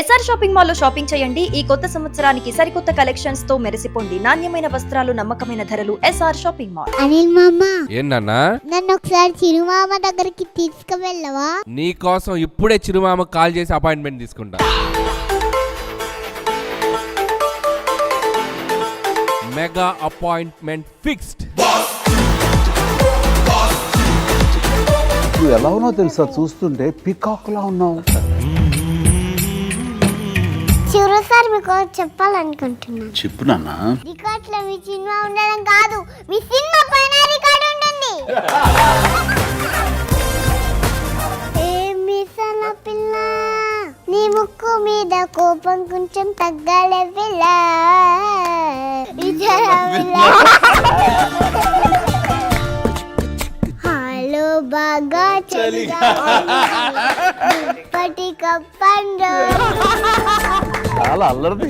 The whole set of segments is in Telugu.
ఎస్ఆర్ షాపింగ్ మాల్లో షాపింగ్ చేయండి. ఈ కొత్త సంవత్సరానికి సరికొత్త కలెక్షన్స్తో మెరిసిపోండి. నాణ్యమైన వస్త్రాలు నమ్మకమైన ధరలు ఎస్ఆర్ షాపింగ్ మాల్ అనిల్ మామ. ఏంటన్నా నన్ను? ఒకసారి చిరుమామ దగ్గరికి తీసుకువెళ్ళవా? నీ కోసం ఇప్పుడే చిరుమామ కాల్ చేసి అపాయింట్మెంట్ తీసుకుంటా. Mega appointment fixed. నువ్వు ఎలా ఉన్నావు తెలుసా? చూస్తుంటే పికాక్ లా ఉన్నావు. చిరు సార్ మీకు చెప్పాలనుకుంటున్నాను చెప్పు నాన్న. రికార్డ్లో మీ సినిమా ఉండడం కాదు మీ సినిమా పైన రికార్డ్ ఉంటుంది. పిల్ల నీ ముక్కు మీద కోపం కొంచెం తగ్గాలే పిల్ల. హలో బాగా చలిగా కప్పండు చాలా అల్లరిది.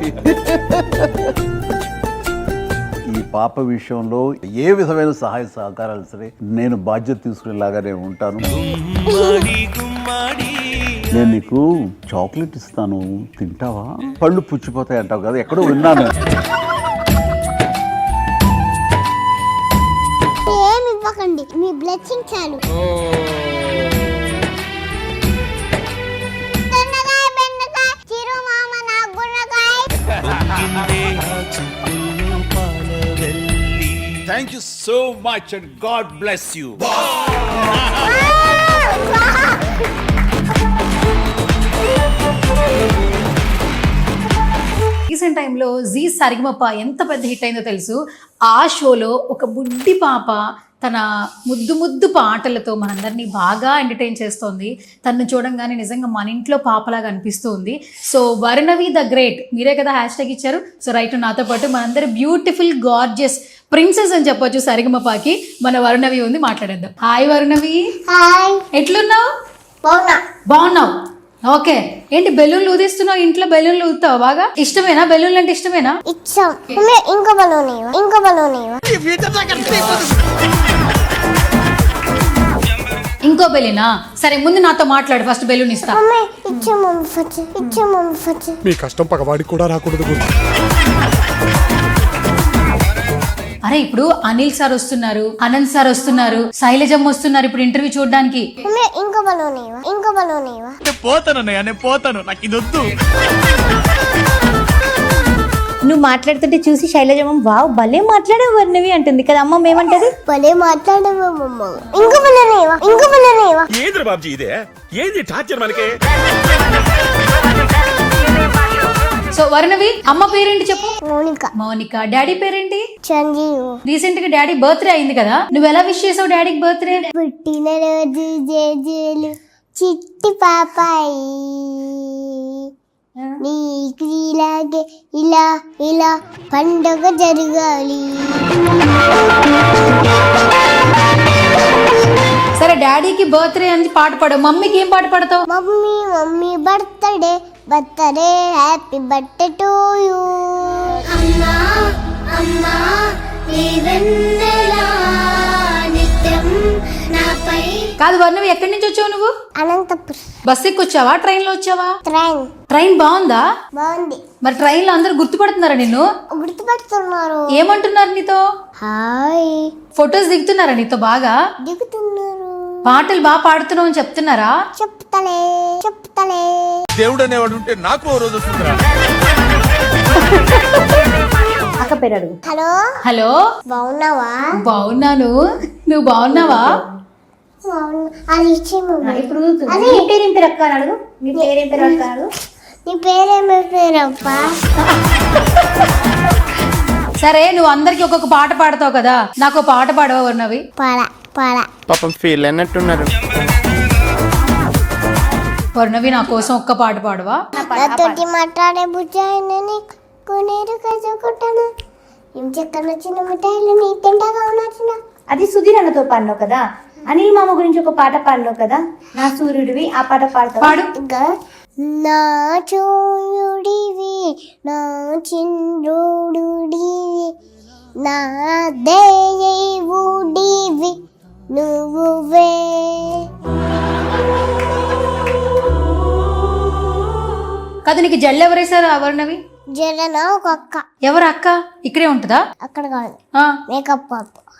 ఈ పాప విషయంలో ఏ విధమైన సహాయ సహకారాలు సరే నేను బాధ్యత తీసుకునేలాగా నేను ఉంటాను. నేను నీకు చాక్లెట్ ఇస్తాను. తింటావా? పళ్ళు పుచ్చిపోతాయి అంటావు కదా ఎక్కడో విన్నాను. ఏమి ఇవ్వకండి మీ బ్లెస్సింగ్ చాలు. Thank you so much and God bless you recent టైంలో జీ సరిగమప్ప ఎంత పెద్ద హిట్ అయిందో తెలుసు. ఆ షోలో ఒక బుడ్డి పాప తన ముద్దు ముద్దు పాటలతో మనందరినీ బాగా ఎంటర్టైన్ చేస్తోంది. తను చూడంగానే నిజంగా మన ఇంట్లో పాపలాగా అనిపిస్తుంది. So Varnavi the great. మీరే కదా హ్యాష్ ట్యాగ్ ఇచ్చారు. సో రైట్ నాతో పాటు మనందరి బ్యూటిఫుల్ గార్జియస్ ప్రిన్సెస్ అని చెప్పొచ్చు సరిగమపాకి. మన వరుణవి ఉంది మాట్లాడేద్దాం. హాయ్ వరుణవి. హాయ్ ఎట్లున్నావు? బాగున్నా. బాగున్నావు? ఓకే. ఏంటి బెలూన్లు ఊదిస్తున్నావు? ఇంట్లో బెలూన్లు ఊదుతావు బాగా? ఇష్టమేనా? బెలూన్లు అంటే ఇష్టమేనా? ఇచ్చాం ఇంకో బలూన్ ఇంకో బలూన్ ఇంకో బెలూనా? సరే ముందు నాతో మాట్లాడు. ఫస్ట్ బెలూన్ ఇస్తా. మమ్మీ ఇచ్చే మమ్మీ ఫస్ట్ ఇచ్చే మమ్మీ ఫస్ట్. మీ కష్టం పగవాడికి కూడా రాకూడదు అరే ఇప్పుడు అనిల్ సార్ వస్తున్నారు అనంత్ సార్ వస్తున్నారు శైలజమ్మ వస్తున్నారు ఇప్పుడు ఇంటర్వ్యూ చూడడానికి. మమ్మీ, ఇంకో బలూన్ ఇవ్వ ఇంకో బలూన్ ఇవ్వ. నేను పోతానన్నయ్య నేను పోతాను. నాకు ఇది వద్దు. నువ్వు మాట్లాడుతుంటే చూసి శైలజమ్మ వావ్ భలే మాట్లాడావు వర్ణవి అంటుంది కదా. అమ్మ ఏమంటది భలే మాట్లాడవు మమ్మ ఇంకో బలూన్ ఇంకో బలూన్ ఏంద్ర బాబ్జీ ఇదే? ఏంది టార్చర్ మనకి? సో వరుణవి అమ్మ పేరేంటి చెప్పు? మౌనిక. మౌనిక. డాడీ పేరేంటి? సంజీవ్ రీసెంట్గా డాడీ బర్త్డే అయింది కదా. నువ్వు ఎలా విష్ చేసావు డాడీకి బర్త్డే పుట్టినరోజు జేజేలు చిట్టి పాపాయి. నీకు ఇలాగే ఇలా ఇలా పండుగ జరగాలి. సరే డాడీకి బర్త్డే అని పాట పాడవు. మమ్మీకి ఏం పాట పాడతావు? Mummy mummy birthday birthday happy birthday to you. అమ్మా అమ్మా నిత్యం నాపై కాదు వర్ణవి ఎక్కడి నుంచి వచ్చావు నువ్వు? అనంతపురం. బస్ ఎక్కి వచ్చావా ట్రైన్లో వచ్చావా? ట్రైన్. ట్రైన్ బాగుందా? బాగుంది. మరి ట్రైన్లో అందరు గుర్తుపడుతున్నారా నిన్ను? గుర్తుపడుతున్నారు. ఏమంటున్నారు నీతో? హాయ్. ఫొటోస్ దిగుతున్నారా నీతో బాగా? దిగుతున్నారు. పాటలు బాగా పాడుతున్నావు అని చెప్తున్నారా? చెప్తలే చెప్తలే. దేవుడు అనేవాడు ఉంటే నాకు ఓ రోజు వస్తుందిరా. అక్క పేరు హలో? హలో? బాగున్నావా? బాగున్నాను. నువ్వు బాగున్నావా? బాగున్నా అది ఇచ్చే. ఇప్పుడు నీ పేరేం పేరు అక్క అడుగు. నీ పేరేం పేరు అక్క అడుగు. నీ పేరేమి పేరప్పా? సరే నువ్వు అందరికి ఒక్కొక్క పాట పాడతావు కదా. నాకు ఒక పాట పాడవా వర్ణవి? పాడ పాడ. పాపం ఫీల్ అన్నట్టున్నారు వర్ణవి నా కోసం ఒక్క పాట పాడవా? నాతోటి మాట్లాడే బుజ్జాయినని కొనేరు కసుకుంటాను ఏం చెక్కన వచ్చిన మిఠాయిలు నీ తింటగా నచ్చిన అది సుధీర్ అన్నతో పాడినావు కదా. అనిల్ మామ గురించి ఒక పాట పాడినావు కదా? నా సూర్యుడివి ఆ పాట పాడతావు? పాడు. ఇంకా నా చోయుడివి నా చంద్రుడివి నా దేవుడివి నువ్వే. కదా నీకు జల్లు ఎవరేసారు వర్ణవి? జరన ఒక అక్క. ఎవరు అక్క? ఇక్కడే ఉంటుందా? అక్కడ కాదు. ఆ, మేకప్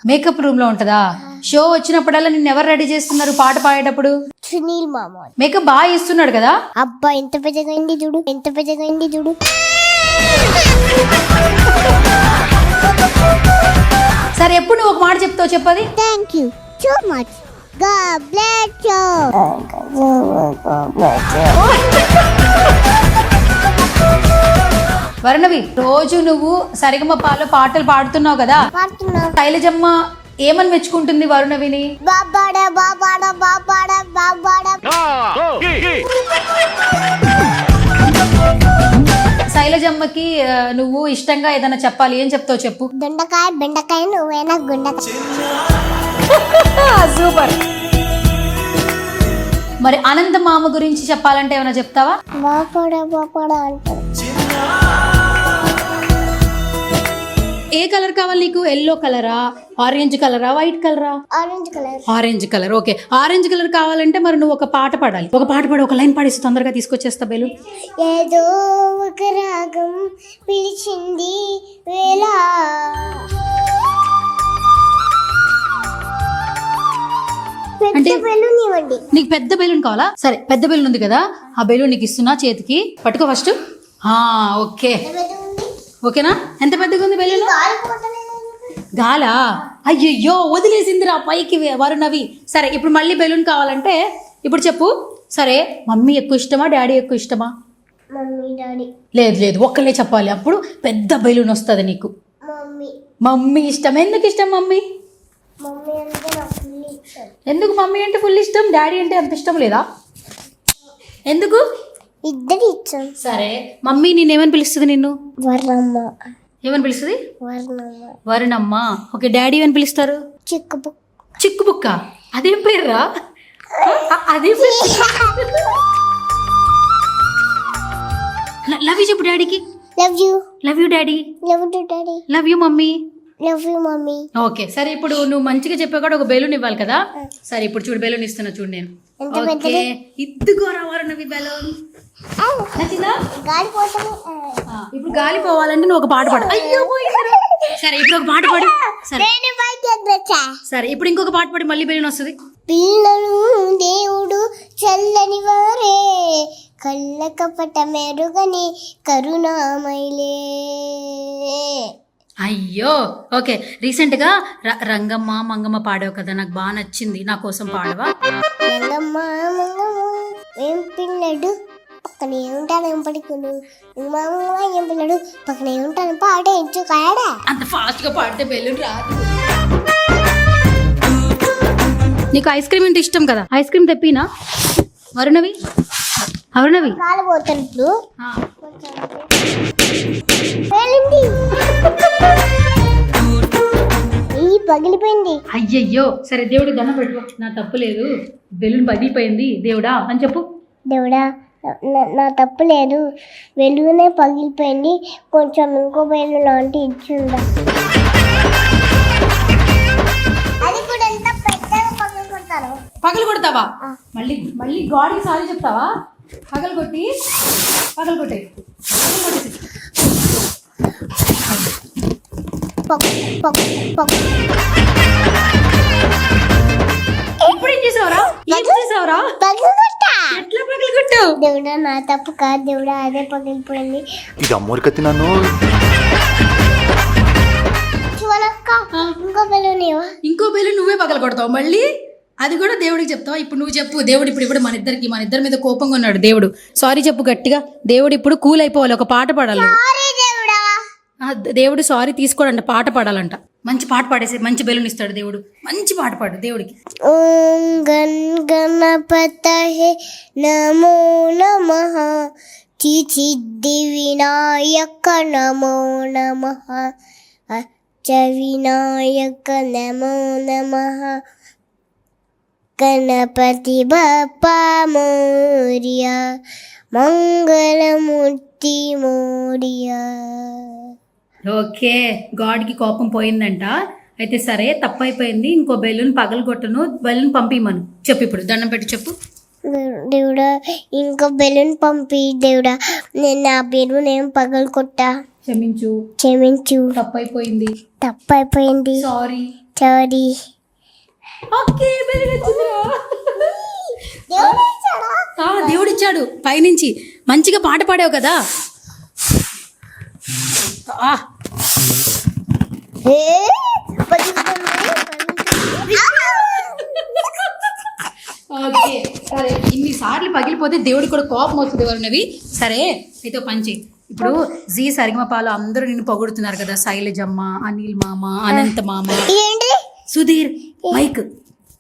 మేకప్ రూమ్లో ఉంటుందా? షో వచ్చినప్పుడల్లా నిన్ను ఎవరు రెడీ చేస్తున్నారు పాట పాడేటప్పుడు? సునీల్ మామ. మేకప్ బాగా ఇస్తున్నాడు కదా? అబ్బా ఎంత పెద్దగా అయింది చూడు ఎంత పెద్దగా అయింది చూడు. సరే ఎప్పుడు నువ్వు ఒక మాట చెప్తావు చెప్పది? Thank you so much God bless you. Varnavi రోజు నువ్వు సరిగమపాలో పాటలు పాడుతున్నావు కదా? శైలజమ్మ ఏమని మెచ్చుకుంటుంది వరుణవిని? బాబాడ బాబాడ బాబాడ బాబాడ. శైలజమ్మకి నువ్వు ఇష్టంగా ఏదైనా చెప్పాలి ఏం చెప్తావు చెప్పు. దొండకాయ బెండకాయ నువ్వేనా గుండకాయ? సూపర్. మరి అనంత మామ గురించి చెప్పాలంటే ఏమైనా చెప్తావా? బాపాడ బాపాడ అంటారు. ఏ కలర్ కావాలి నీకు? ఎల్లో కలరా? ఆరెంజ్ కలరా? వైట్ కలరా? Orange colour. Orange colour. Okay. Orange colour కావాలంటే మరి నువ్వు ఒక పాట పాడాలి. ఒక పాట పాడి ఒక లైన్ పాడేసి తొందరగా తీసుకొచ్చేస్తా బెలు. ఏదో ఒక రాగం పిలిచింది వేళ. అంటే- నీకు పెద్ద బెలూన్ కావాలా? సరే పెద్ద బెలూన్ ఉంది కదా. ఆ బెలూన్ నీకు ఇస్తున్నా చేతికి. పట్టుకో ఫస్ట్. ఓకే. ఓకేనా? ఎంత పెద్దగా ఉంది బెలూన్ గాలా? అయ్యయ్యో వదిలేసిందిరా పైకి వరుణవి సరే ఇప్పుడు మళ్ళీ బెలూన్ కావాలంటే ఇప్పుడు చెప్పు. సరే మమ్మీ ఎక్కువ ఇష్టమా డాడీ ఎక్కువ ఇష్టమా? లేదు లేదు ఒక్కలే చెప్పాలి. అప్పుడు పెద్ద బెలూన్ వస్తుంది నీకు. మమ్మీ. మమ్మీ ఇష్టం. ఎందుకు ఇష్టం మమ్మీ? ఎందుకు మమ్మీ అంటే ఫుల్ ఇష్టం? డాడీ అంటే అంత ఇష్టం లేదా? ఎందుకు? ఇద్దరు ఇష్టం సరే. మమ్మీ నేనేమని పిలుస్తుంది నిన్ను? వర్ణమ్మ. ఏమని పిలుస్తుంది? వర్ణమ్మ. వరుణమ్మ. ఓకే డాడీ ఏమని పిలుస్తారు? చిక్కు చిక్కు బుక్క. అదేం పేర్రా? అదేం లవ్ యూ చెప్పు డాడీకి. Love you. Love you daddy. Love you daddy. Love you mummy. Love you mummy. Okay సరే ఇప్పుడు నువ్వు మంచిగా చెప్పావు కూడా ఒక బెలూన్ ఇవ్వాలి కదా. సరే ఇప్పుడు చూడు బెలూన్ ఇస్తున్నా చూడు నేను. ఓకే ఇద్దుకోరా వరుణవి బెలూన్ నచ్చిందా గాలి పోతాను ఆ, ఇప్పుడు గాలి పోవాలంటే నువ్వు ఒక పాట పాడు. అయ్యో. సరే ఇప్పుడు ఒక పాట పాడు. సరే. సరే ఇప్పుడు ఇంకొక పాట పాడి మళ్ళీ బెలూన్ వస్తుంది. పిల్లలు దేవుడు చల్లని వారే. కళ్ళ కపట మెరుగని కరుణామైలే అయ్యో ఓకే. రీసెంట్గా రంగమ్మ మంగమ్మ పాడావు కదా. నాకు బాగా నచ్చింది. నా కోసం పాడవా? రంగమ్మ మంగమ్మ ఏం పిల్లడు. పక్కనే ఉంటాను మామూలుగా ఏం పిల్లడు. పక్కనే ఉంటాను పాడే ఇంచు కాడా అంత ఫాస్ట్గా పాడితే బెలూన్ రాదు. నీకు ఐస్ క్రీమ్ అంటే ఇష్టం కదా? ఐస్ క్రీమ్ తెప్పినా? వరుణవి ఇప్పుడు. ఈ పగిలిపోయింది. అయ్యయ్యో సరే దేవుడు దండం పెట్టు నా తప్పు లేదు. బెలూన్ పగిలిపోయింది. దేవుడా అని చెప్పు. దేవుడా నా- తప్పు లేదు. వెలుగునే పగిలిపోయింది. కొంచెం ఇంకో వెలు లాంటి ఇచ్చిందా? అది కూడా ఎంత పెద్దగా పగలు కొడతారు? పగలు కొడతావా? మళ్ళీ మళ్ళీ గాడికి సారీ చెప్తావా? పగలు కొట్టి పగలు కొట్టే. పగలు కొట్టేసి. ఇప్పుడు ఏం చేసావురా? ఏం చేసావురా? ఎట్లా దేవుడా నా తప్పు కాదు దేవుడా అదే పగిలిపోయింది ఇది అమ్మోరికత్తి నన్ను. చూడక్క ఇంకో బెలూనివా ఇంకో బెలూన్ నువ్వే పగలు కొడతావు. మళ్ళీ అది కూడా దేవుడికి చెప్తావా? ఇప్పుడు నువ్వు చెప్పు. దేవుడు ఇప్పుడు ఇప్పుడు మన ఇద్దరికి మన ఇద్దరి మీద కోపంగా ఉన్నాడు దేవుడు. సారీ చెప్పు గట్టిగా. దేవుడు ఇప్పుడు కూల్ అయిపోవాలి. ఒక పాట పాడాలి. సారీ దేవుడా. ఆ, దేవుడు సారీ తీసుకోడంట. పాట పాడాలంట. మంచి పాట పాడేసి మంచి బెలూన్ ఇస్తాడు దేవుడు. మంచి పాట పాడు దేవుడికి. ఓం గన్ గణపతహే నమో నమః. చిచిద్ది వినాయక నమో నమః. అచ్చ వినాయక నమో నమః. గణపతి బప్పా మోరియా. మంగళమూర్తి మోరియా. ఓకే. గాడ్కి కోపం పోయిందంట. అయితే సరే తప్పైపోయింది. ఇంకో బెలూన్ పగలగొట్టను. బెలూన్ పంపిమను. చెప్పు ఇప్పుడు. దండం పెట్టి చెప్పు. దేవుడా ఇంకా బెలూన్ పంపి దేవుడా. నేను నా బెలూన్ ఏం పగలు కొట్టా క్షమించు. క్షమించు. తప్పైపోయింది. తప్పు అయిపోయింది సారీ సారీ ఓకే దేవుడు ఇచ్చాడు పైనుంచి. మంచిగా పాట పాడావు కదా. ఓకే సరే ఇన్ని సార్లు పగిలిపోతే దేవుడికి కూడా కోపం వస్తుంది వాళ్ళవి సరే అయితే పంచి ఇప్పుడు జీ సరిగమపాలు అందరూ నిన్ను పొగుడుతున్నారు కదా శైలజమ్మ అనిల్ మామ అనంత మామ. Sudheer mike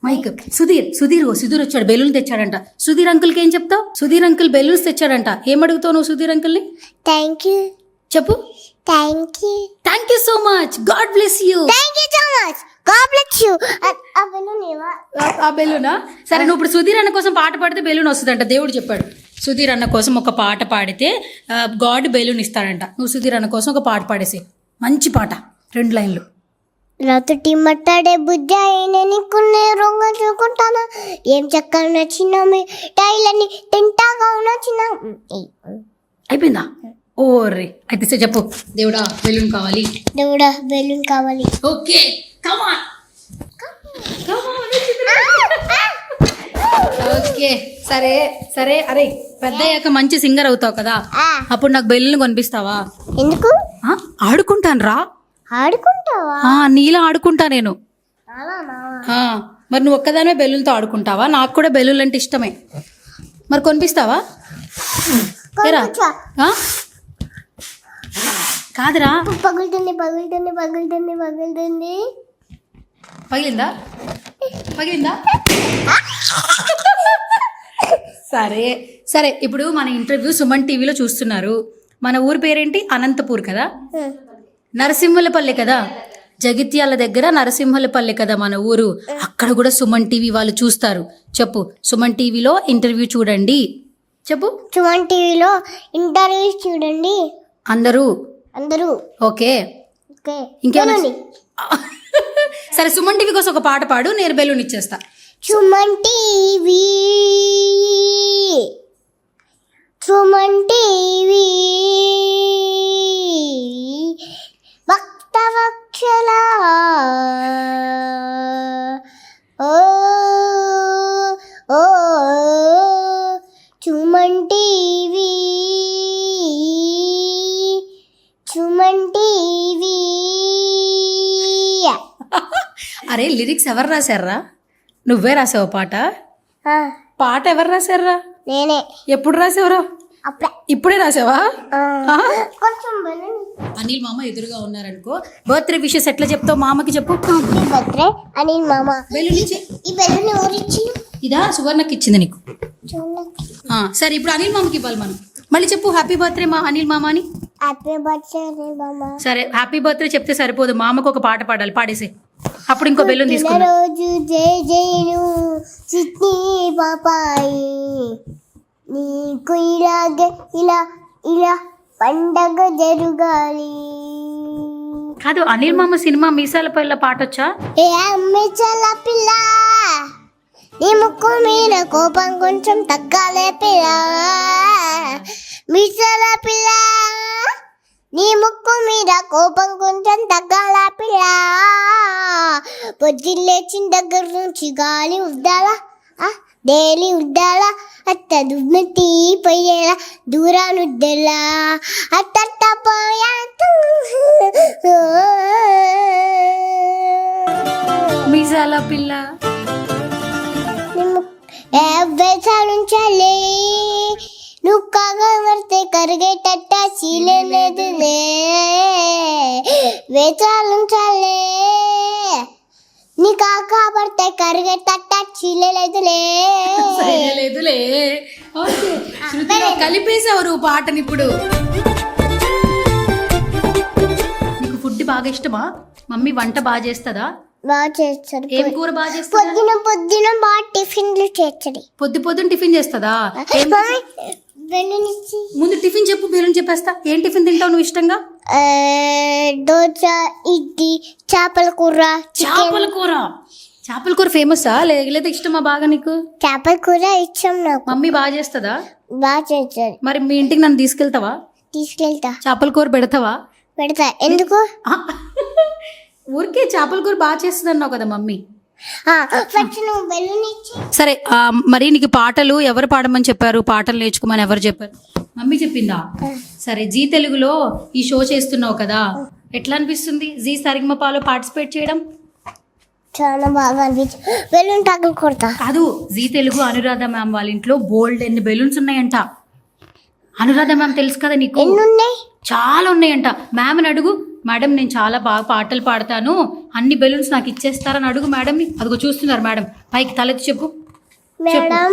mike. Sudheer Sudheer ఓ సుధీర్ వచ్చాడు బెలూన్ తెచ్చాడంట. సుధీర్ అంకుల్కి ఏం చెప్తావు? సుధీర్ అంకుల్ బెలూన్స్ తెచ్చాడంట. ఏం అడుగుతావు నువ్వు సుధీర్ అంకుల్ని? థ్యాంక్ యూ చెప్పు. Thank you thank you so much God bless you thank you so much God bless you ఆ బెలూన్ ఏవా ఆ బెలూనా సరే నువ్వు ఇప్పుడు సుధీర్ అన్న కోసం పాట పాడితే బెలూన్ వస్తుందంట. దేవుడు చెప్పాడు. సుధీర్ అన్న కోసం ఒక పాట పాడితే గాడ్ బెలూన్ ఇస్తాడంట. నువ్వు సుధీర్ అన్న కోసం ఒక పాట పాడేసి. మంచి పాట. రెండు లైన్లు. రాతటి మట్టాడే బుద్ధి అయిన నీకున్నే రొంగ చూకుంటానా? ఏం చక్కగా నచ్చిన మీ టైలని తింటాగా నచ్చిన? అయిపోయిందా? ఓ రే అయితే చెప్పు. దేవుడా బెలూన్ కావాలి. దేవుడా బెలూన్ కావాలి. ఓకే. Come on okay. సరే సరే. అరే పెద్ద అయ్యాక మంచి సింగర్ అవుతావు కదా. అప్పుడు నాకు బెలూన్ కొనిపిస్తావా? ఎందుకు? ఆడుకుంటాను రా. ఆడుకుంటావా? నీలా ఆడుకుంటా నేను. మరి నువ్వు ఒక్కదానే బెలూన్తో ఆడుకుంటావా? నాకు కూడా బెలూన్ అంటే ఇష్టమే. మరి కొనిపిస్తావా? కాదురా. పగులుతుంది పగులుతుంది పగులుతుంది పగులుతుంది. పగిలిందా? పగిలిందా? సరే సరే ఇప్పుడు మన ఇంటర్వ్యూ సుమన్ టీవీలో చూస్తున్నారు. మన ఊరి పేరేంటి? అనంతపూర్ కదా? నరసింహులపల్లి కదా? జగిత్యాల దగ్గర నరసింహులపల్లి కదా మన ఊరు. అక్కడ కూడా సుమన్ టీవీ వాళ్ళు చూస్తారు. చెప్పు సుమన్ టీవీలో ఇంటర్వ్యూ చూడండి. చెప్పు. సుమన్ టీవీలో ఇంటర్వ్యూస్ చూడండి. అందరూ? అందరూ. ఓకే. ఓకే. ఇంకేమైనా చూడండి. సరే సుమన్ టీవీ కోసం ఒక పాట పాడు నేను బెలూన్ ఇచ్చేస్తా. సుమన్ టీవీ. సుమన్ టీవీ. భక్త వక్షల ఓ. లిరిక్స్ ఎవరు రాశారా? నువ్వే రాసావు పాట. పాట ఎవరు రాశారా? నేనే. ఎప్పుడు రాసావురా? ఇప్పుడే రాసావా? అనిల్ మామ ఎదురుగా ఉన్నారనుకో. బర్త్డే విషెస్ ఎట్లా చెప్తావు మామకి చెప్పు. బర్త్డే అని మామ. ఈ బెలూన్ ఇదా సువర్ణకి ఇచ్చింది నీకు. సరే ఇప్పుడు అనిల్ మామకి ఇవ్వాలి మనం. మళ్ళీ చెప్పు హ్యాపీ బర్త్డే మా అనిల్ మామ అని. హ్యాపీ బర్త్డే సరే హ్యాపీ బర్త్డే చెప్తే సరిపోదు. మామకు ఒక పాట పాడాలి. పాడేసి అప్పుడు ఇంకో బెలూన్ తీసుకుందాం. రోజు జై జైను చిట్టి పాపాయి. నీకు ఇలాగే ఇలా ఇలా పండగ జరుగాలి. కాదు అనిల్ మామ సినిమా మీసాల పైల పాట వచ్చా ఏ పిల్ల. నీ ముక్కు మీద కోపం కొంచెం తగ్గాలే పిల్ల. మిసల పిల్ల. నీ ముక్కు మీద కోపం కొంచెం పిల్ల పొద్దున్న లేచిన దగ్గర నుంచి గాలి ఉద్దాలా డైలీ ఉద్దాలా అత్త దుమ్మెత్తి పోయేలా దూరానుద్దెలా అత్తట్ట పోయా మీసాల పిల్ల వేసాలుంచాలే నువ్వు కాగబడితే కరిగేటట్ట చీలేదులే వేసాలుంచాలే నీ కాకబడితే కరిగేటట్ట చీలేదులే లేదులే ఓకే. శృతిలో కలిపేసావు పాటని ఇప్పుడు నీకు ఫుడ్ బాగా ఇష్టమా? మమ్మీ వంట బాగా చేస్తుందా? బాగా చేస్తారు ఏం కూర బాగా చేస్తుందా? పొద్దున పొద్దున బాగా టిఫిన్లు చేస్తుంది. పొద్దు పొద్దున టిఫిన్ చేస్తుందా? ఏం మమ్మీ వెళ్ళనిచ్చి ముందు టిఫిన్ చెప్పు బేరం చెప్పేస్తా. ఏం టిఫిన్ తింటావు నువ్వు ఇష్టంగా? దోశ ఇడ్లీ చేపల కూర చేపల కూర చేపల కూర ఫేమసా లేదా ఇష్టమా బాగా నీకు? చేపల కూర ఇచ్చాం నాకు. మమ్మీ బాగా చేస్తుందా? బాగా మరి మీ ఇంటికి నన్ను తీసుకెళ్తావా? తీసుకెళ్తా. చేపల కూర పెడతావా? పెడతా. ఎందుకు? ఊరికే చేపల కూర బాగా చేస్తుంది అన్నావు కదా మమ్మీ. సరే మరి నీకు పాటలు ఎవరు పాడమని చెప్పారు? పాటలు నేర్చుకోమని ఎవరు చెప్పారు? మమ్మీ చెప్పిందా? సరే జీ తెలుగులో ఈ షో చేస్తున్నావు కదా. ఎట్లా అనిపిస్తుంది జీ సరిగమపాలో పార్టిసిపేట్ చేయడం? చాలా బాగా అనిపించింది బెలూన్ టాకులు కొడతా. కాదు జీ తెలుగు అనురాధ మ్యామ్ వాళ్ళ ఇంట్లో బోల్డ్ ఎన్ని బెలూన్స్ ఉన్నాయంట. అనురాధ మ్యామ్ తెలుసు కదా నీకు? ఎన్ని ఉన్నాయి చాలా ఉన్నాయంట. మ్యామ్ని అడుగు. మేడం నేను చాలా బాగా పాటలు పాడతాను. అన్ని బెలూన్స్ నాకు ఇచ్చేస్తారని అడుగు మేడంని అదిగో చూస్తున్నారు మేడం. పైకి తలెత్తి చెప్పు. Madam.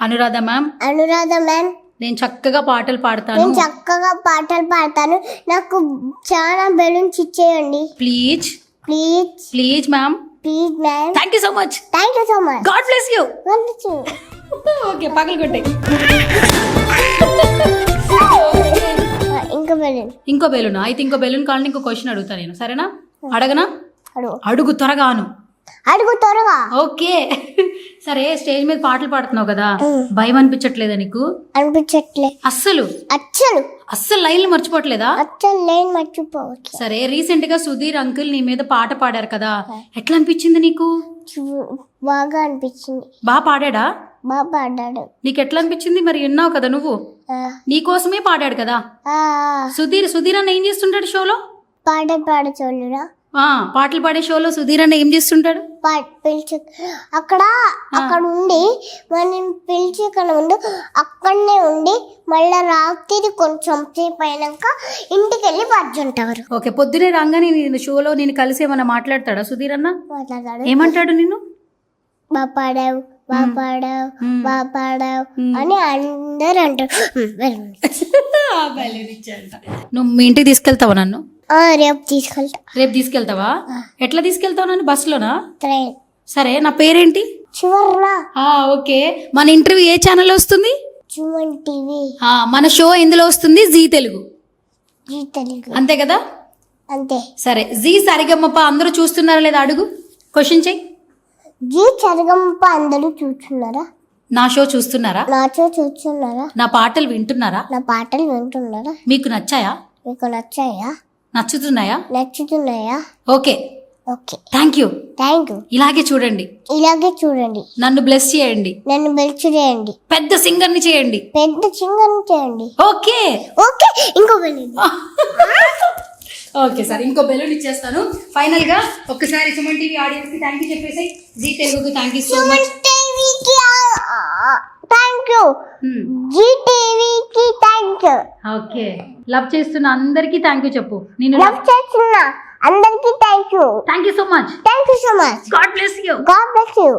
Anuradha ma'am. Anuradha ma'am. నేను చక్కగా పాటలు పాడతాను. నేను చక్కగా పాటలు పాడతాను. నాకు చాలా బెలూన్స్ ఇచ్చేయండి. Please. Please. Please ma'am. Please ma'am. Thank you so much thank you so much God bless you okay పగలు కొట్టే. ఇంకా బెలూన్. ఇంకో బెలూన్? అయితే ఇంకో బెలూన్ కావాలని ఇంకో క్వశ్చన్ అడుగుతా నేను. సరేనా? అడగనా? అడుగు. త్వరగాను అడుగు త్వరగా. ఓకే. సరే స్టేజ్ మీద పాటలు పాడుతున్నావు కదా. భయం అనిపించట్లేదా నీకు? అనిపించట్లే. అస్సలు? అచ్చలు. అస్సలు లైన్లు మర్చిపోవట్లేదా? అచ్చలు లేని మర్చిపోవచ్చు సరే రీసెంట్గా సుధీర్ అంకుల్ నీ మీద పాట పాడారు కదా. ఎట్లా అనిపించింది నీకు? బాగా అనిపించింది. బాగా పాడాడా? బాగా పాడాడు. నీకు ఎట్లా అనిపించింది మరి విన్నావు కదా నువ్వు? ఆ, నీ కోసమే పాడాడు కదా? సుధీర్ సుధీర్ అన్న ఏం చేస్తుంటాడు షోలో? పాట పాడ చూడరా ఆ, పాటలు పాడే షోలో సుధీర్ అన్న ఏం చేస్తుంటాడు? పిలిచి. అక్కడ అక్కడ ఉండి మనం పిలిచి ఇక్కడ ఉండి అక్కడనే ఉండి మళ్ళీ రాత్రి కొంచెం సేపు అయినాక ఇంటికి వెళ్ళి పడుతుంటారు ఓకే పొద్దునే రాగానే నేను షోలో నేను కలిసి ఏమన్నా మాట్లాడతాడా సుధీర్ అన్న? మాట్లాడాడు ఏమంటాడు నిన్ను? బా పాడావు. బా పాడావు బా పాడావు అని అందరు అంటారు నువ్వు మీ ఇంటికి తీసుకెళ్తావా నన్ను? ఆ, రేపు తీసుకెళ్తా. రేపు తీసుకెళ్తావా? ఎట్లా తీసుకెళ్తావు నన్ను? బస్సులోనా? ట్రైన్. సరే నా పేరేంటి? చివర్లా ఆ, ఓకే. మన ఇంటర్వ్యూ ఏ ఛానల్ వస్తుంది? చూమన్ టీవీ. ఆ, మన షో ఎందులో వస్తుంది? జీ తెలుగు. జీ తెలుగు. అంతే కదా? అంతే. సరే జీ సరిగమ్మప్ప అందరూ చూస్తున్నారా లేదా అడుగు? క్వశ్చన్ చెయ్యి జీ చరగంప అందరూ చూస్తున్నారా నా షో చూస్తున్నారా? నాచో చూస్తున్నారా నా పాటలు వింటున్నారా? నా పాటలు వింటున్నారా? మీకు నచ్చాయా? మీకు నచ్చాయా? నచ్చుతున్నాయా? నచ్చుతున్నాయా? Okay. Okay. Thank you. Thank you. ఇలాగే చూడండి. ఇలాగే చూడండి. నన్ను బ్లెస్ చేయండి. నన్ను బెల్చు చేయండి. పెద్ద సింగర్ని చేయండి. పెద్ద చింగని చేయండి. ఓకే. ఓకే. ఇంకో వెళ్ళండి ఓకే సార్ ఇంకో బెలూన్ ఇచ్చేస్తాను. ఫైనల్గా ఒక్కసారి సుమన్ టీవీ ఆడియన్స్కి థ్యాంక్ యూ చెప్పేసి జీ తెలుగుకి thank you so much thank you Zee టీవీకి థ్యాంక్ యూ ఓకే. లవ్ చేస్తున్న అందరికీ థ్యాంక్ యూ చెప్పు. నేను లవ్ చేస్తున్న అందరికీ thank you thank you so much thank you so much God bless you God bless you